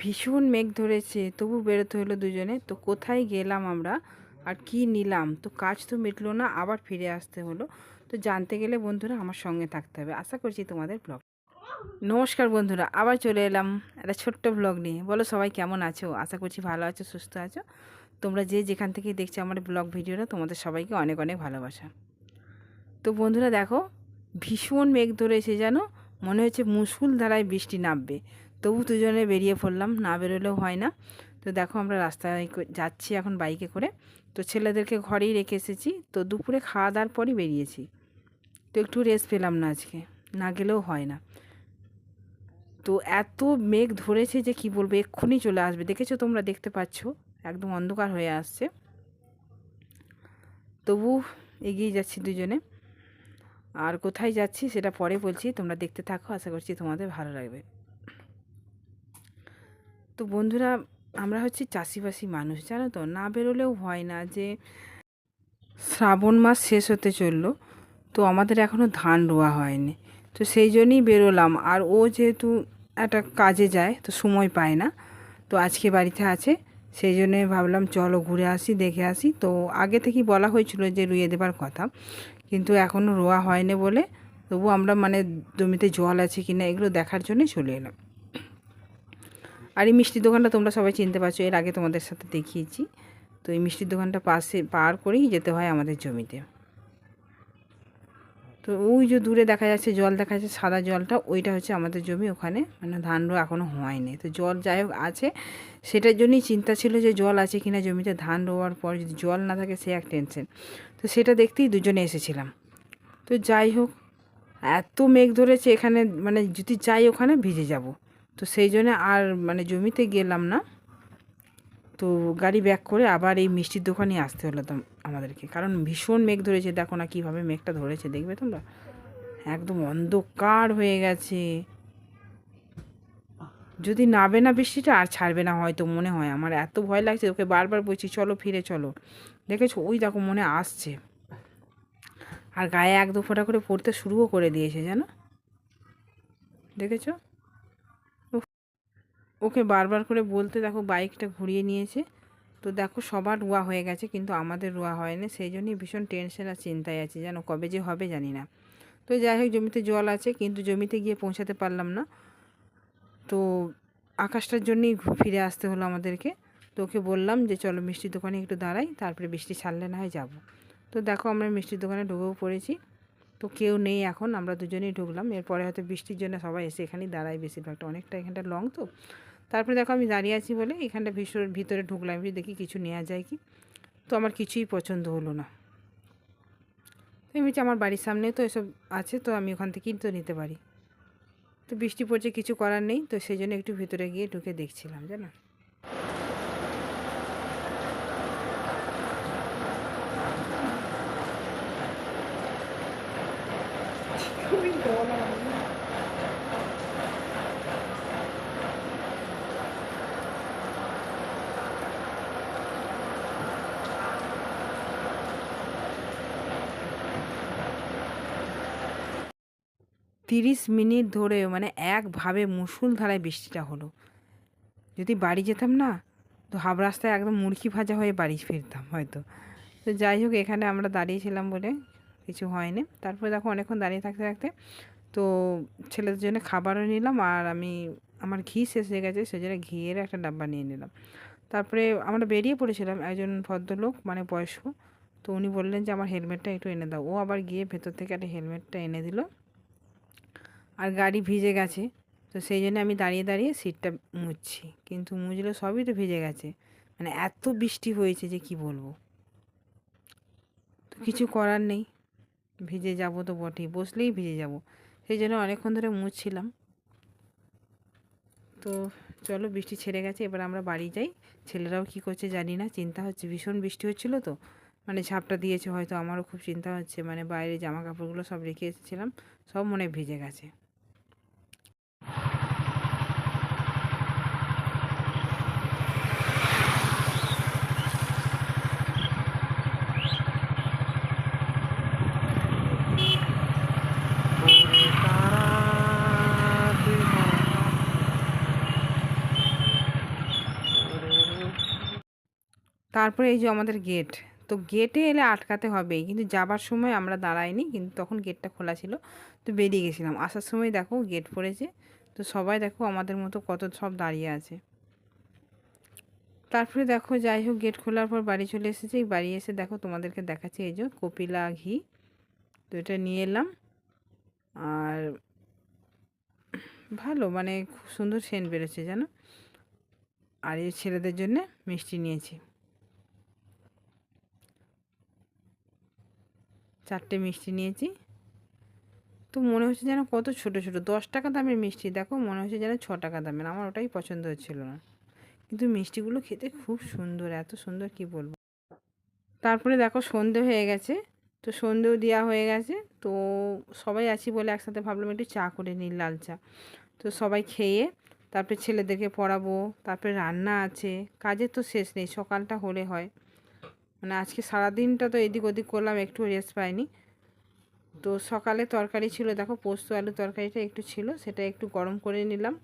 ভীষণ মেঘ ধরেছে, তবু বেরোতে হলো দুজনে। তো কোথায় গেলাম আমরা? আর কি নিলাম? তো কাজ তো মিটলো না, আবার ফিরে আসতে হলো। তো জানতে গেলে বন্ধুরা আমার সঙ্গে থাকতে হবে। আশা করছি তোমাদের ব্লগ নমস্কার বন্ধুরা, আবার চলে এলাম একটা ছোট্ট ব্লগ নিয়ে। বলো সবাই কেমন আছো? আশা করছি ভালো আছো, সুস্থ আছো। তোমরা যে যেখান থেকে দেখছ আমার ব্লগ ভিডিওটা, তোমাদের সবাইকে অনেক অনেক ভালোবাসা। তো বন্ধুরা দেখো, ভীষণ মেঘ ধরেছে যেন মনে হচ্ছে মুসুল ধারায় বৃষ্টি নামবে। তবু দুজনে বেরিয়ে পড়লাম, না বেরোলেও হয় না। তো দেখো আমরা রাস্তায় যাচ্ছি এখন বাইকে করে। তো ছেলেদেরকে ঘরেই রেখে এসেছি। তো দুপুরে খাওয়া দাওয়ার পরই বেরিয়েছি। তো একটু রেস্ট পেলাম না আজকে, না গেলেও হয় না। তো এত মেঘ ধরেছে যে কি বলব, এক্ষুনি চলে আসবে। দেখেছ তোমরা, দেখতে পাচ্ছ? একদম অন্ধকার হয়ে আসছে। তবু এগিয়ে যাচ্ছি দুজনে। আর কোথায় যাচ্ছি সেটা পরে বলছি, তোমরা দেখতে থাকো, আশা করছি তোমাদের ভালো লাগবে। তো বন্ধুরা, আমরা হচ্ছে চাষিবাসী মানুষ, জানো তো? না বেরোলেও হয় না যে শ্রাবণ মাস শেষ হতে চলল, তো আমাদের এখনও ধান রোয়া হয়নি। তো সেই জন্যই বেরোলাম। আর ও যেহেতু একটা কাজে যায়, তো সময় পায় না, তো আজকে বাড়িতে আছে, সেই জন্যে ভাবলাম চলো ঘুরে আসি, দেখে আসি। তো আগে থেকেই বলা হয়েছিল যে রুইয়ে দেবার কথা, কিন্তু এখনও রোয়া হয়নি বলে তবু আমরা মানে জমিতে জল আছে কি না এগুলো দেখার জন্যই চলে এলাম। আর এই মিষ্টির দোকানটা তোমরা সবাই চিনতে পারছ, এর আগে তোমাদের সাথে দেখিয়েছি। তো এই মিষ্টির দোকানটা পাশে পার করেই যেতে হয় আমাদের জমিতে। তো ওই যে দূরে দেখা যাচ্ছে, জল দেখা যাচ্ছে, সাদা জলটা, ওইটা হচ্ছে আমাদের জমি ওখানে। মানে ধান রোয়া এখনও হয়নি। তো জল যাই হোক আছে, সেটার জন্যই চিন্তা ছিল যে জল আছে কিনা জমিতে ধান রোয়ার পর যদি জল না থাকে, সে এক টেনশন। তো সেটা দেখতেই দুজনে এসেছিলাম। তো যাই হোক, এত মেঘ ধরেছে এখানে মানে যদি যাই ওখানে ভিজে যাব। তো সেই জন্য আর মানে জমিতে গেলাম না। তো গাড়ি ব্যাক করে আবার এই মিষ্টির দোকানে আসতে হলো তো আমাদেরকে। কারণ ভীষণ মেঘ ধরেছে, দেখো না কীভাবে মেঘটা ধরেছে, দেখবে তোমরা? একদম অন্ধকার হয়ে গেছে। যদি নাবে না বৃষ্টিটা, আর ছাড়বে না হয়তো, মনে হয়। আমার এত ভয় লাগছে, ওকে বারবার বলছি, চলো ফিরে, চলো। দেখেছ? ওই দেখো মনে আসছে। আর গায়ে এক দু ফোঁটা করে পড়তে শুরুও করে দিয়েছে, জানো? দেখেছ? ওকে বারবার করে বলতে দেখো বাইকটা ঘুরিয়ে নিয়েছে। তো দেখো সবার রোয়া হয়ে গেছে কিন্তু আমাদের রোয়া হয়নি। সেই জন্যই ভীষণ টেনশন আর চিন্তায় আছে। যেন কবে যে হবে জানি না। তো যাই হোক, জমিতে জল আছে কিন্তু জমিতে গিয়ে পৌঁছাতে পারলাম না। তো আকাশটার জন্যই ফিরে আসতে হলো আমাদেরকে। তো ওকে বললাম যে চলো মিষ্টির দোকানে একটু দাঁড়াই, তারপরে বৃষ্টি ছাড়লে না হয় যাব। তো দেখো আমরা মিষ্টির দোকানে ঢুকেও পড়েছি। তো কেউ নেই এখন, আমরা দুজনেই ঢুকলাম। এরপরে হয়তো বৃষ্টির জন্য সবাই এসে এখানেই দাঁড়ায় বেশিরভাগটা। অনেকটা এখানটা লং তো। তারপরে দেখো আমি দাঁড়িয়ে আছি বলে এখানটা ভীষণ ভিতরে ঢুকলাম দেখি কিছু নেওয়া যায় কি। তো আমার কিছুই পছন্দ হলো না। তো আমি আমার বাড়ির সামনে তো এসব আছে, তো আমি ওখান থেকেই তো নিতে পারি। তো বৃষ্টি পড়ছে, কিছু করার নেই, তো সেই জন্য একটু ভিতরে গিয়ে ঢুকে দেখছিলাম, জানো? তিরিশ মিনিট ধরে মানে একভাবে মুষলধারায় বৃষ্টিটা হলো। যদি বাড়ি যেতাম না, তো হাফ রাস্তায় একদম মুরগি ভাজা হয়ে বাড়ি ফিরতাম হয়তো। তো যাই হোক, এখানে আমরা দাঁড়িয়েছিলাম বলে কিছু হয়নি। তারপরে দেখো অনেকক্ষণ দাঁড়িয়ে থাকতে থাকতে তো ছেলেদের জন্য খাবারও নিলাম আর আমি, আমার ঘি শেষ হয়ে গেছে, সেজন্য ঘিয়ের একটা ডাব্বা নিয়ে নিলাম। তারপরে আমরা বেরিয়ে পড়েছিলাম একজন ভদ্রলোক মানে বয়স্ক। তো উনি বললেন যে, আমার হেলমেটটা একটু এনে দাও। ও আবার গিয়ে ভেতর থেকে একটা হেলমেটটা এনে দিল। আর গাড়ি ভিজে গেছে। তো সেই জন্য আমি দাঁড়িয়ে দাঁড়িয়ে সিটটা মুছছি। কিন্তু মুছলে সবই তো ভিজে গেছে। মানে এত বৃষ্টি হয়েছে যে কি বলব? তো কিছু করার নেই। ভিজে যাব তো বটেই, বসলেই ভিজে যাব। সেই জন্য অনেকক্ষণ ধরে মুছছিলাম। তো চলো বৃষ্টি ছেড়ে গেছে, এবার আমরা বাড়ি যাই। ছেলেরাও কি করছে জানি না, চিন্তা হচ্ছে, ভীষণ বৃষ্টি হচ্ছিল তো। মানে ঝাপটা দিয়েছে হয়তো, আমারও খুব চিন্তা হচ্ছে। মানে বাইরে জামা কাপড়গুলো সব রেখে এসেছিলাম, সব মনে ভিজে গেছে। তারপরে এই যে আমাদের গেট তো গেটে এলে আটকাতে হবেই। কিন্তু যাবার সময় আমরা দাঁড়াইনি, কিন্তু তখন গেটটা খোলা ছিল। তো বেরিয়ে গেছিলাম। আসার সময় দেখো গেট পড়েছে। তো সবাই দেখো আমাদের মতো কত সব দাঁড়িয়ে আছে। তারপরে দেখো যাই হোক গেট খোলার পর বাড়ি চলে এসেছি। বাড়ি এসে দেখো তোমাদেরকে দেখাচ্ছি এই যে কপিলা ঘি। তো এটা নিয়ে এলাম। আর ভালো মানে খুব সুন্দর সেন্ট বেরোচ্ছে, জানো? আর এই ছেলেদের জন্য মিষ্টি নিয়েছি। চারটে মিষ্টি নিয়েছি। তো মনে হচ্ছে যেন কত ছোট ছোট। দশ টাকা দামের মিষ্টি, দেখো মনে হচ্ছে যেন ছ টাকা দামের। আমার ওটাই পছন্দ হচ্ছিল না। কিন্তু মিষ্টিগুলো খেতে খুব সুন্দর, এত সুন্দর কি বলব। তারপরে দেখো সন্ধে হয়ে গেছে, তো সন্ধেও দেওয়া হয়ে গেছে। তো সবাই আছি বলে একসাথে ভাবলাম একটু চা করে নিই, লাল চা। তো সবাই খেয়ে তারপরে ছেলেদেরকে পড়াবো, তারপরে রান্না আছে, কাজের তো শেষ নেই, সকালটা হলে হয়। মানে আজকে সারাদিনটা তো এদিক ওদিক করলাম, একটু রেস্ট পাইনি। তো সকালে তরকারি ছিল, দেখো পোস্ত আলু তরকারিটা একটু ছিল, সেটা একটু গরম করে নিলাম।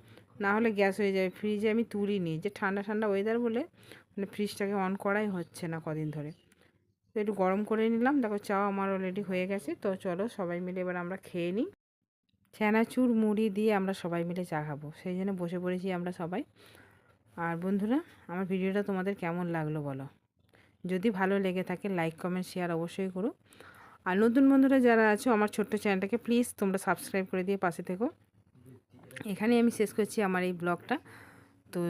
না হলে গ্যাস হয়ে যাবে ফ্রিজে আমি তুলিনি। যে ঠান্ডা ঠান্ডা ওয়েদার বলে মানে ফ্রিজটাকে অন করাই হচ্ছে না কদিন ধরে। তো একটু গরম করে নিলাম, দেখো চাও আমার অলরেডি হয়ে গেছে, তো চলো সবাই মিলে এবার আমরা খেয়ে নিই। চানাচুর মুড়ি দিয়ে আমরা সবাই মিলে চা খাব, সেই জন্য বসে পড়েছি আমরা সবাই। আর বন্ধুরা, আমার ভিডিওটা তোমাদের কেমন লাগল বলো? যদি ভালো লেগে থাকে লাইক কমেন্ট শেয়ার অবশ্যই করো। আর নতুন বন্ধুরা যারা আছো, আমার ছোট্ট চ্যানেলটাকে প্লিজ তোমরা সাবস্ক্রাইব করে দিয়ে পাশে থেকো। এখানে আমি শেষ করছি আমার এই ব্লগটা। তো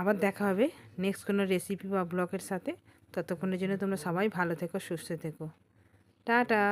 আবার দেখা হবে নেক্সট কোনো রেসিপি বা ব্লগের সাথে। ততক্ষণের জন্য তোমরা সবাই ভালো থেকো, সুস্থ থেকো। টাটা!